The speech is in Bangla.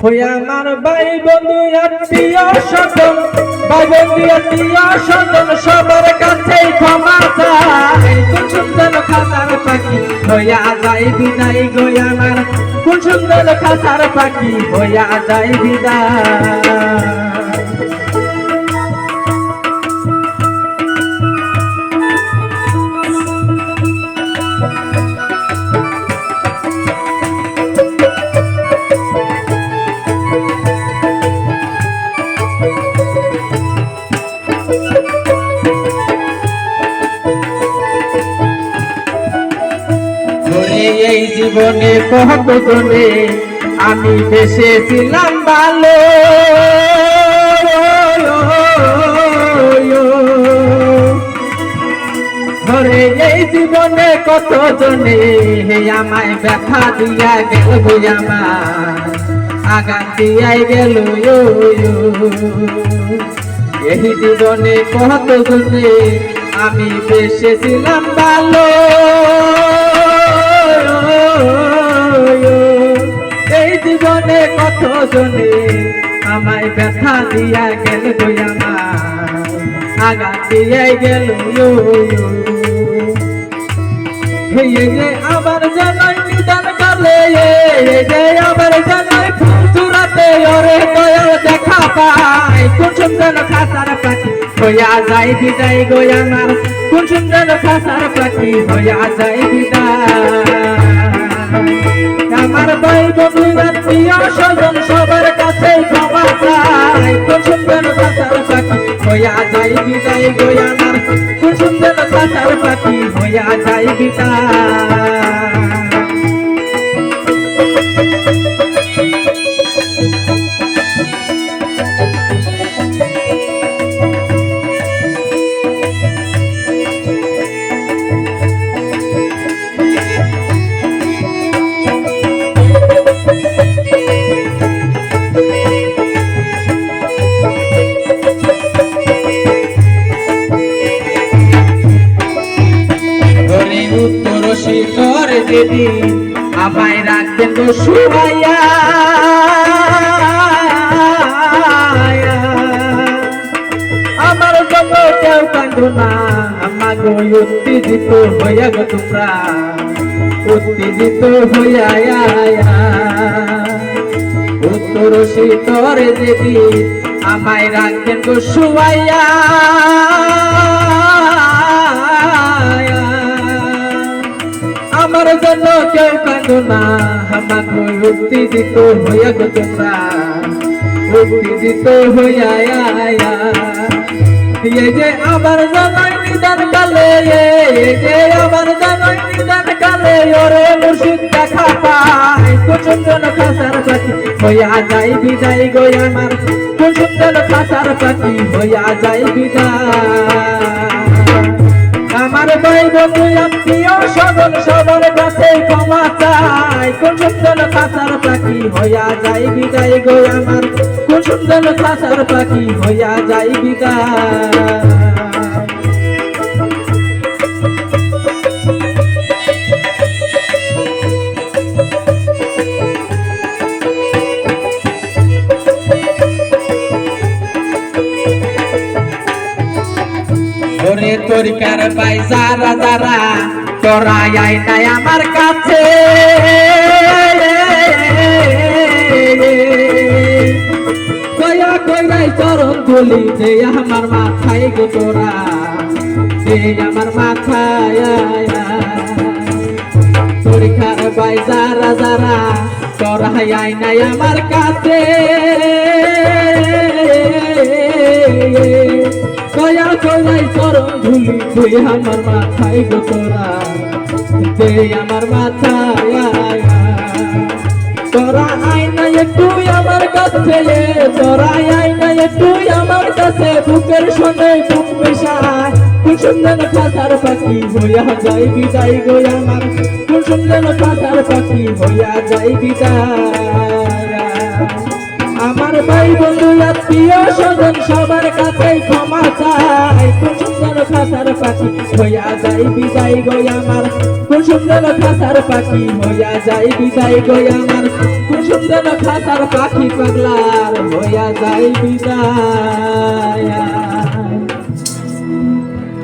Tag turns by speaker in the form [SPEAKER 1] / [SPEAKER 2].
[SPEAKER 1] হই আমার ভাই বন্ধু আত্মীয় স্বজন ভাই বন্ধু আত্মীয় স্বজন সবার কাছে ক্ষমা চাই কোন সুন্দর খাতার পাখি হইয়া যাই বিদায় গো আমার? কোন সুন্দর খাতার পাখি হইয়া যাই বিদায় এই জীবনে কত জনে আমি বেসেছিলাম ভালো? ধরে এই জীবনে কত জনে হে আমায় ব্যথা দিয়া গেল আমার? আগান দিয়াই গেল এই জীবনে কত জনে আমি বেসেছিলাম ভালো। এই জীবনে কত জনে আমায় ব্যথা দিয়া গেল গো আমার। আগা দিয়ে গেল এই যে আবার জানাই নিদান কালে, এই যে আবার জানাই ওরে দয়াল দেখা পাই। কোন সুন্দর খাসার পাখি হইয়া যাই বিদায় গো আমার। কোন সুন্দর খাসার পাখি হইয়া যাই বিদায়। আমার ভাই বন্ধু আত্মীয় স্বজন সবার কাছে ক্ষমা চাই। কোন সুন্দর খাসার পাখি হইয়া যাই বিদায় গো আমার। কোন সুন্দর খাসার পাখি হইয়া যাই বিদায়। দিদি আমায় রাখবেন তো শুয়াইয়া আমার জন্য কেউ কান্দো না আমাগো উত্তেজিত হইয়া গো তোমরা। উত্তেজিত হইয়া উত্তর শীতর দিদি আমায় রাখবেন গো শুয়াইয়া জন্য কেউ কাঁদো না, আমাকে উত্তেজিত হইয়া গো তোমরা উত্তেজিত হইয়া এই যে আমার জানাই নিদান কালে যে আমার জানাই নিদান কালে, ওরে মুর্শিদ দেখা পাই কুচুন্দন খাসার পাখি হইয়া যাই বিদায় গো আমার। কুচুন্দন খাসার পাখি হইয়া যাই বিদায়। আমার ভাই বন্ধু চাই কোন সুন্দর কাঁচার পাখি হইয়া যাই বিদায় গো আমার। কোন সুন্দর কাঁচার পাখি হইয়া যাই বিদায়। ওরে তরিকার পাই যারা যারা, তোরা আই নাই আমার কাছে। কয়া কইরাই চরণ তুলি যে আমার মাথায় গো তোরা, যে আমার মাথায় তরিকার পাই যারা যারা, তোরা আই নাই আমার কাছে। কয়াই চরণ ধুলি তুই আমার মাথায় গো দে আমার মাথায় তোরা আই না আমার কাছে তোরা আই না আমার কাছে বুকের সঙ্গে বুক মেশায়। কোন সুন্দর খাতার পাখি হইয়া যাই বিদায় গো আমার। কোন সুন্দর খাতার পাখি হইয়া যাই বিদায়। আমার ভাই বন্ধু, আত্মীয় স্বজন সবার কাছে সুন্দর খাসার পাখি হইয়া যাই বিদায় গই আমার। খুব সুন্দর খাসার পাখি পাগলার হইয়া যাই বিদায়।